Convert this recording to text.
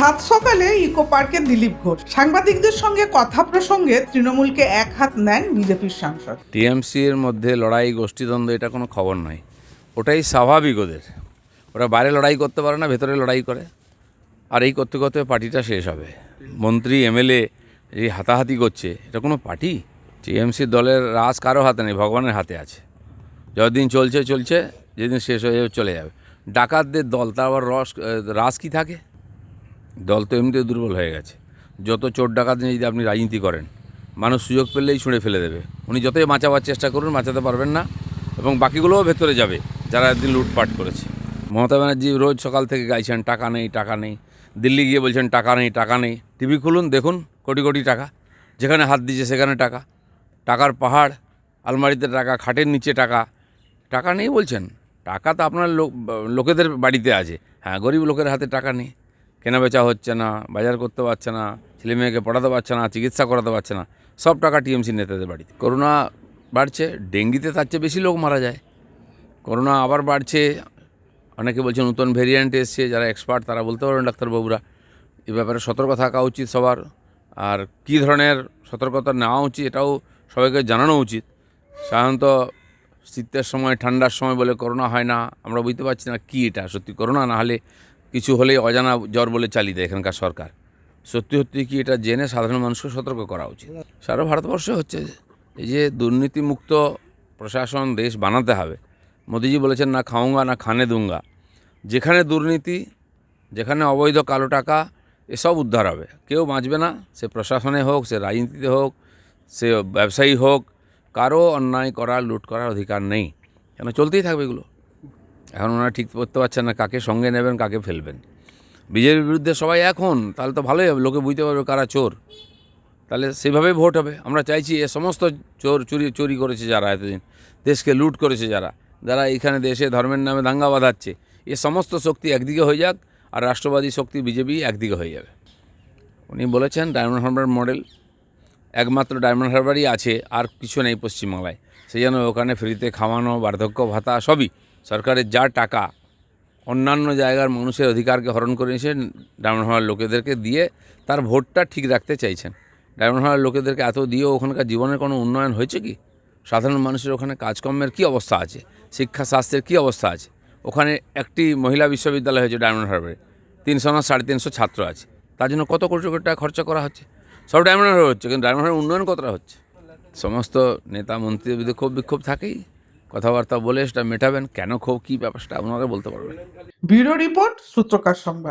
সাত সকালে ইকো পার্কে দিলীপ ঘোষ। সাংবাদিকদের সঙ্গে কথা প্রসঙ্গে তৃণমূলকে এক হাত নেন বিজেপির সাংসদ। টিএমসির মধ্যে লড়াই, গোষ্ঠীদ্বন্দ্ব, এটা কোনো খবর নয় ওটাই স্বাভাবিক ওদের। ওরা বাইরে লড়াই করতে পারে না, ভেতরে লড়াই করে। আর এই করতে করতে পার্টিটা শেষ হবে। মন্ত্রী, এমএলএ এই হাতাহাতি করছে, এটা কোনো পার্টি? টিএমসি দলের রাজ কারও হাতে নেই, ভগবানের হাতে আছে। যতদিন চলছে চলছে, যেদিন শেষ হয়ে চলে যাবে। ডাকাতদের দল তার আবার রস রাস কি থাকে? দল তো এমনিতেও দুর্বল হয়ে গেছে। যত চোর ডাকাত নিয়ে যদি আপনি রাজনীতি করেন, মানুষ সুযোগ পেলেই ছুঁড়ে ফেলে দেবে। উনি যতই বাঁচাবার চেষ্টা করুন, বাঁচাতে পারবেন না। এবং বাকিগুলোও ভেতরে যাবে, যারা একদিন লুটপাট করেছে। মমতা ব্যানার্জি রোজ সকাল থেকে গাইছেন, টাকা নেই টাকা নেই। দিল্লি গিয়ে বলছেন, টাকা নেই টাকা নেই। টিভি খুলুন, দেখুন, কোটি কোটি টাকা। যেখানে হাত দিচ্ছে সেখানে টাকা। টাকার পাহাড়, আলমারিতে টাকা, খাটের নিচে টাকা। টাকা নেই বলছেন। টাকা তো আপনার লোক, লোকেদের বাড়িতে আছে। হ্যাঁ গরিব লোকের হাতে টাকা নেই। কেনা বেচা হচ্ছে না, বাজার করতে পারছে না, ছেলে মেয়েকে পড়াতে পারছে না, চিকিৎসা করাতে পারছে না, সব টাকা টিএমসি নেতাদের বাড়িতে। করোনা বাড়ছে, ডেঙ্গিতে তার চেয়ে বেশি লোক মারা যায়। করোনা আবার বাড়ছে, অনেকে বলছে নতুন ভেরিয়েন্ট এসছে, যারা এক্সপার্ট তারা বলতে পারবেন ডাক্তারবাবুরা। এ ব্যাপারে সতর্ক থাকা উচিত সবার, আর কী ধরনের সতর্কতা নেওয়া উচিত এটাও সবাইকে জানানো উচিত। সাধারণত শীতের সময়, ঠান্ডার সময় বলে করোনা হয় না, আমরা বুঝতে পারছি না কী এটা, সত্যি করোনা না হলে কিছু হলেই অজানা জ্বর বলে চালিয়ে দেয় এখানকার সরকার। সত্যি সত্যি কি এটা জেনে সাধারণ মানুষকে সতর্ক করা উচিত? সারা ভারতবর্ষে হচ্ছে এই যে দুর্নীতিমুক্ত প্রশাসন দেশ বানাতে হবে। মোদিজি বলেছেন, না খাউঙ্গা না খানে দুঙ্গা। যেখানে দুর্নীতি, যেখানে অবৈধ কালো টাকা, এসব উদ্ধার হবে। কেউ বাঁচবে না, সে প্রশাসনে হোক, সে রাজনীতিতে হোক, সে ব্যবসায়ী হোক, কারও অন্যায় করা লুট করার অধিকার নেই। কেন চলতেই থাকবে এগুলো? এখন ওনারা ঠিক করতে পারছেন না, কাকে সঙ্গে নেবেন, কাকে ফেলবেন। বিজেপির বিরুদ্ধে সবাই এখন তাহলে তো ভালোই হবে, লোকে বুঝতে পারবে কারা চোর। তাহলে সেইভাবেই ভোট হবে। আমরা চাইছি এ সমস্ত চোর চুরি চুরি করেছে যারা এতদিন, দেশকে লুট করেছে যারা। যারা এইখানে দেশে ধর্মের নামে দাঙ্গা বাঁধাচ্ছে, এ সমস্ত শক্তি একদিকে হয়ে যাক, আর রাষ্ট্রবাদী শক্তি বিজেপি একদিকে হয়ে যাবে। উনি বলেছেন, ডায়মন্ড হারবার মডেল, একমাত্র ডায়মন্ড হারবারই আছে, আর কিছু নেই পশ্চিমবাংলায়। সেই জন্য ওখানে ফ্রিতে খাওয়ানো, বার্ধক্য ভাতা, সবই সরকারের যা টাকা অন্যান্য জায়গার মানুষের অধিকারকে হরণ করে নিয়েছেন, ডায়মন্ড হারবার লোকেদেরকে দিয়ে তার ভোটটা ঠিক রাখতে চাইছেন। ডায়মন্ড হারবার লোকেদেরকে এত দিয়েও ওখানকার জীবনের কোনো উন্নয়ন হয়েছে কি? সাধারণ মানুষের ওখানে কাজকর্মের কী অবস্থা আছে? শিক্ষা, স্বাস্থ্যের কী অবস্থা আছে? ওখানে একটি মহিলা বিশ্ববিদ্যালয় হয়েছে ডায়মন্ড হারবারে। তিনশো না সাড়ে তিনশো ছাত্র আছে। তার জন্য কত কোটি কোটি টাকা খরচা করা হচ্ছে? সব ডায়মন্ড হারবার হচ্ছে, কিন্তু ডায়মন্ড হারবার উন্নয়ন কতটা হচ্ছে? সমস্ত নেতা, মন্ত্রীদের বিরুদ্ধে ক্ষোভ বিক্ষোভ থাকেই। কথাবার্তা বলে সেটা মেটাবেন, কেন ক্ষোভ কি ব্যাপারটা আপনারা বলতে পারবেন। ব্যুরো রিপোর্ট, সূত্রকার সংবাদ।